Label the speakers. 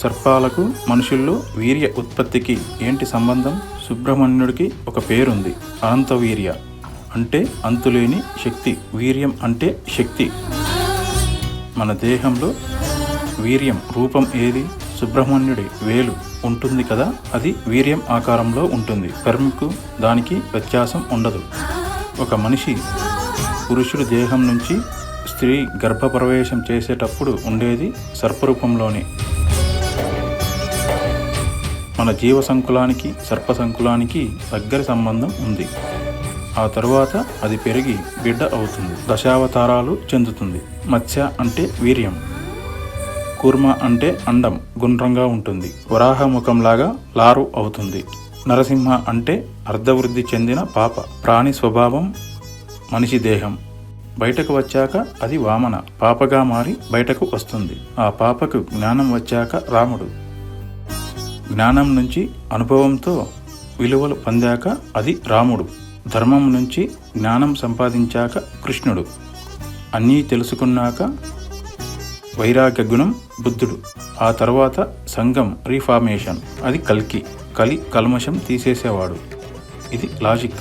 Speaker 1: సర్పాలకు మనుషుల్లో వీర్య ఉత్పత్తికి ఏంటి సంబంధం? సుబ్రహ్మణ్యుడికి ఒక పేరుంది అనంత వీర్య అంటే అంతులేని శక్తి వీర్యం అంటే శక్తి. మన దేహంలో వీర్యం రూపం ఏది? సుబ్రహ్మణ్యుడి వేలు ఉంటుంది కదా అది వీర్యం ఆకారంలో ఉంటుంది. కర్మకు దానికి వ్యత్యాసం ఉండదు. ఒక మనిషి పురుషుడి దేహం నుంచి స్త్రీ గర్భప్రవేశం చేసేటప్పుడు ఉండేది సర్పరూపంలోనే. మన జీవ సంకులానికి సర్ప సంకులానికి దగ్గర సంబంధం ఉంది. ఆ తరువాత అది పెరిగి బిడ్డ అవుతుంది. దశావతారాలు చెందుతుంది. మత్స్య అంటే వీర్యం. కూర్మ అంటే అండం గుండ్రంగా ఉంటుంది. వరాహ ముఖంలాగా లారు అవుతుంది. నరసింహ అంటే అర్ధవృద్ధి చెందిన పాప ప్రాణి స్వభావం మనిషి దేహం. బయటకు వచ్చాక అది వామన పాపగా మారి బయటకు వస్తుంది. ఆ పాపకు జ్ఞానం వచ్చాక రాముడు. జ్ఞానం నుంచి అనుభవంతో విలువలు పొందాక అది రాముడు. ధర్మం నుంచి జ్ఞానం సంపాదించాక కృష్ణుడు. అన్నీ తెలుసుకున్నాక వైరాగ్య గుణం బుద్ధుడు. ఆ తర్వాత సంఘం రీఫార్మేషన్. అది కల్కి. కలి కల్మషం తీసేసేవాడు. ఇది లాజిక్.